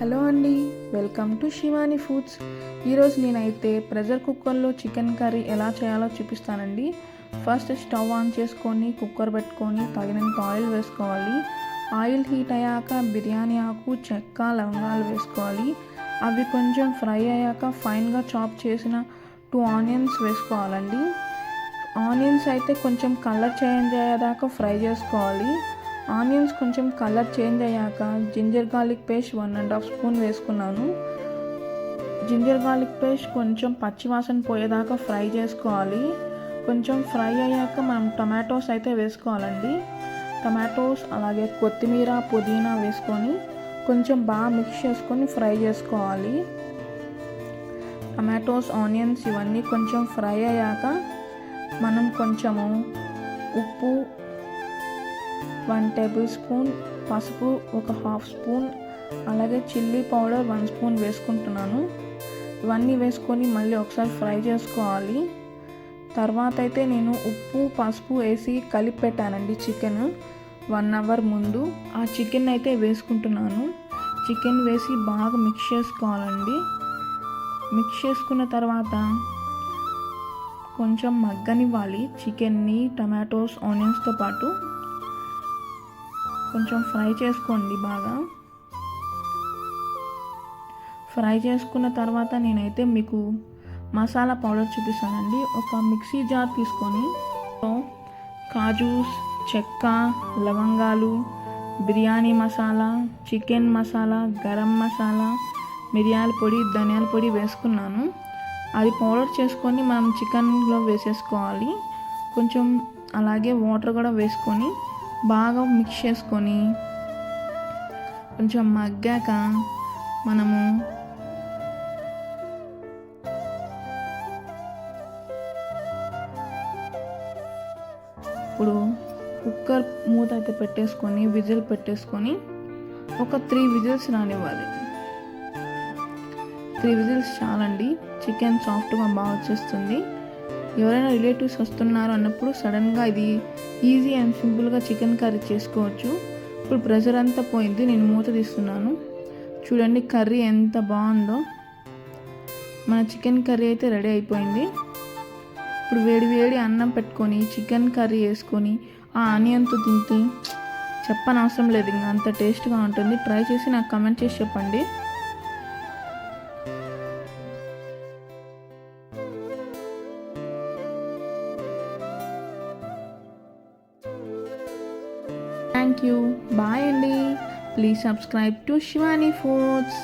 Hello అండి welcome to Shivani foods. ఈరోజు నేనైతే ప్రెషర్ కుక్కర్లో చికెన్ కర్రీ ఎలా చేయాలో చూపిస్తానండి. ఫస్ట్ స్టవ్ ఆన్ చేసుకొని కుక్కర్ పెట్టుకొని తగినంత ఆయిల్ వేసుకోవాలి. ఆయిల్ హీట్ అయ్యాక బిర్యానీ ఆకు చెక్క లవంగాలు వేసుకోవాలి. అవి కొంచెం ఫ్రై అయ్యాక ఫైన్గా చాప్ చేసిన టూ ఆనియన్స్ వేసుకోవాలండి. ఆనియన్స్ అయితే కొంచెం కలర్ చేంజ్ అయ్యేదాకా ఫ్రై చేసుకోవాలి. ఆనియన్స్ కొంచెం కలర్ చేంజ్ అయ్యాక ginger garlic paste one and half spoon వేసుకున్నాను. జింజర్ గార్లిక్ పేస్ట్ కొంచెం పచ్చివాసన పోయేదాకా ఫ్రై చేసుకోవాలి. కొంచెం ఫ్రై అయ్యాక మనం టమాటోస్ అయితే వేసుకోవాలండి. టమాటోస్ అలాగే కొత్తిమీర పుదీనా వేసుకొని కొంచెం బాగా మిక్స్ చేసుకొని ఫ్రై చేసుకోవాలి. టమాటోస్ ఆనియన్స్ ఇవన్నీ కొంచెం ఫ్రై అయ్యాక మనం కొంచెము ఉప్పు వన్ టేబుల్ స్పూన్ పసుపు ఒక హాఫ్ స్పూన్. అలాగే చిల్లీ పౌడర్ వన్ స్పూన్ వేసుకుంటున్నాను. ఇవన్నీ వేసుకొని మళ్ళీ ఒకసారి ఫ్రై చేసుకోవాలి. తర్వాత అయితే నేను ఉప్పు పసుపు వేసి కలిపి పెట్టానండి చికెన్ వన్ అవర్ ముందు. ఆ చికెన్ అయితే వేసుకుంటున్నాను. చికెన్ వేసి బాగా మిక్స్ చేసుకోవాలండి. మిక్స్ చేసుకున్న తర్వాత కొంచెం మగ్గనివ్వాలి చికెన్ని టమాటోస్ ఆనియన్స్తో పాటు. కొంచెం ఫ్రై చేసుకోండి బాగా. ఫ్రై చేసుకున్న తర్వాత నేనైతే మీకు మసాలా పౌడర్ చూపిస్తానండి. ఒక మిక్సీ జార్ తీసుకొని కాజూస్ చెక్క లవంగాలు బిర్యానీ మసాలా చికెన్ మసాలా గరం మసాలా మిరియాల పొడి ధనియాల పొడి వేసుకున్నాను. అది పౌడర్ చేసుకొని మనం చికెన్లో వేసేసుకోవాలి. కొంచెం అలాగే వాటర్ కూడా వేసుకొని బాగా మిక్స్ చేసుకొని కొంచెం మగ్గాక మనము ఇప్పుడు కుక్కర్ మూత అయితే పెట్టేసుకొని విజిల్ పెట్టేసుకొని ఒక త్రీ విజిల్స్ రానివ్వాలి. త్రీ విజిల్స్ చాలండి. చికెన్ సాఫ్ట్గా బాగా వచ్చేస్తుంది. ఎవరైనా రిలేటివ్స్ వస్తున్నారు అన్నప్పుడు సడన్గా ఇది ఈజీ అండ్ సింపుల్గా చికెన్ కర్రీ చేసుకోవచ్చు. ఇప్పుడు ప్రెషర్ అంతా పోయింది నేను మూత తీస్తున్నాను. చూడండి కర్రీ ఎంత బాగుందో. మన చికెన్ కర్రీ అయితే రెడీ అయిపోయింది. ఇప్పుడు వేడి వేడి అన్నం పెట్టుకొని చికెన్ కర్రీ వేసుకొని ఆ ఆనియన్తో తింటే చెప్పనవసరం లేదు ఇంకా అంత టేస్ట్గా ఉంటుంది. ట్రై చేసి నాకు కమెంట్ చేసి చెప్పండి. థ్యాంక్ యూ బాయ్ అండి please subscribe to Shivani foods